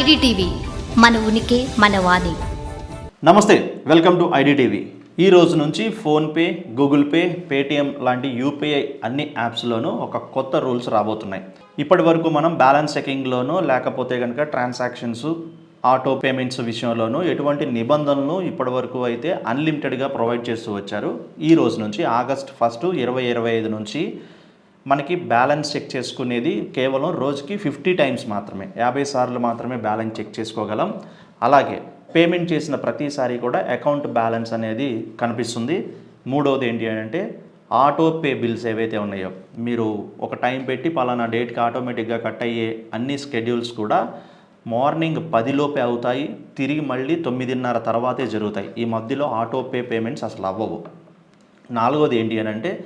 IDTV మన ఉనికి మన వాణి. నమస్తే వెల్కమ్ టు ఐడిటీవీ. ఈ రోజు నుంచి ఫోన్పే గూగుల్ పే పేటిఎం లాంటి యూపీఐ అన్ని యాప్స్లోనూ ఒక కొత్త రూల్స్ రాబోతున్నాయి. ఇప్పటి వరకు మనం బ్యాలెన్స్ చెకింగ్లోనూ లేకపోతే కనుక ట్రాన్సాక్షన్స్ ఆటో పేమెంట్స్ విషయంలోనూ ఎటువంటి నిబంధనలు ఇప్పటి వరకు అయితే అన్లిమిటెడ్గా ప్రొవైడ్ చేస్తూ వచ్చారు. ఈ రోజు నుంచి ఆగస్ట్ ఫస్ట్ ఇరవై ఇరవై ఐదు నుంచి మనకి బ్యాలెన్స్ చెక్ చేసుకునేది కేవలం రోజుకి ఫిఫ్టీ టైమ్స్ మాత్రమే. యాభై సార్లు మాత్రమే బ్యాలెన్స్ చెక్ చేసుకోగలం. అలాగే పేమెంట్ చేసిన ప్రతిసారి కూడా అకౌంట్ బ్యాలెన్స్ అనేది కనిపిస్తుంది. మూడవది ఏంటి అంటే ఆటో పే బిల్స్ ఏవైతే ఉన్నాయో మీరు ఒక టైం పెట్టి పలానా డేట్కి ఆటోమేటిక్గా కట్ అయ్యే అన్ని స్కెడ్యూల్స్ కూడా మార్నింగ్ పదిలోపే అవుతాయి. తిరిగి మళ్ళీ తొమ్మిదిన్నర తర్వాతే జరుగుతాయి. ఈ మధ్యలో ఆటో పే పేమెంట్స్ అసలు అవ్వవు. నాలుగోది ఏంటి అని అంటే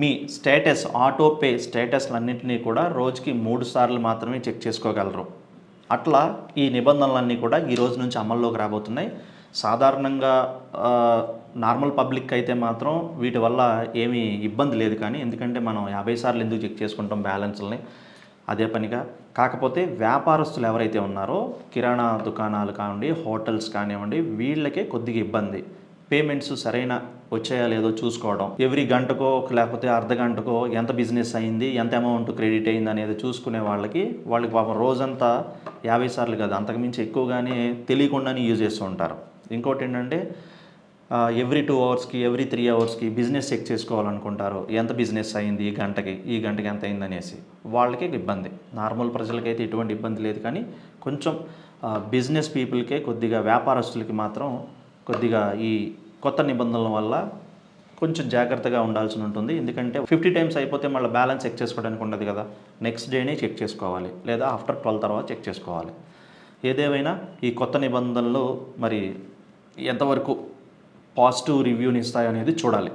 మీ స్టేటస్ ఆటో పే స్టేటస్లన్నింటినీ కూడా రోజుకి మూడు సార్లు మాత్రమే చెక్ చేసుకోగలరు. అట్లా ఈ నిబంధనలన్నీ కూడా ఈ రోజు నుంచి అమల్లోకి రాబోతున్నాయి. సాధారణంగా నార్మల్ పబ్లిక్ అయితే మాత్రం వీటి వల్ల ఏమీ ఇబ్బంది లేదు కానీ ఎందుకంటే మనం యాభై సార్లు ఎందుకు చెక్ చేసుకుంటాం బ్యాలెన్స్ని అదే పనిగా. కాకపోతే వ్యాపారస్తులు ఎవరైతే ఉన్నారో కిరాణా దుకాణాలు కానివ్వండి హోటల్స్ కానివ్వండి వీళ్ళకే కొద్దిగా ఇబ్బంది. పేమెంట్స్ సరైన వచ్చాయా లేదో చూసుకోవడం. ఎవ్రీ గంటకో లేకపోతే అర్ధ గంటకో ఎంత బిజినెస్ అయింది ఎంత అమౌంట్ క్రెడిట్ అయింది అనేది చూసుకునే వాళ్ళకి వాళ్ళకి పాపం రోజంతా యాభై సార్లు కాదు అంతకుమించి ఎక్కువగానే తెలియకుండానే యూజ్ చేస్తూ ఉంటారు. ఇంకోటి ఏంటంటే ఎవ్రీ టూ అవర్స్కి ఎవ్రీ త్రీ అవర్స్కి బిజినెస్ చెక్ చేసుకోవాలనుకుంటారు. ఎంత బిజినెస్ అయింది ఈ గంటకి ఈ గంటకి ఎంత అయింది అనేసి. వాళ్ళకే ఇబ్బంది. నార్మల్ ప్రజలకైతే ఎటువంటి ఇబ్బంది లేదు కానీ కొంచెం బిజినెస్ పీపుల్కే కొద్దిగా వ్యాపారస్తులకి మాత్రం కొద్దిగా ఈ కొత్త నిబంధనల వల్ల కొంచెం జాగ్రత్తగా ఉండాల్సి ఉంటుంది. ఎందుకంటే ఫిఫ్టీ టైమ్స్ అయిపోతే మళ్ళీ బ్యాలెన్స్ చెక్ చేసుకోవడానికి ఉండదు కదా. నెక్స్ట్ డేనే చెక్ చేసుకోవాలి. లేదా ఆఫ్టర్ ట్వెల్వ్ తర్వాత చెక్ చేసుకోవాలి. ఏదేమైనా ఈ కొత్త నిబంధనలు మరి ఎంతవరకు పాజిటివ్ రివ్యూని ఇస్తాయనేది చూడాలి.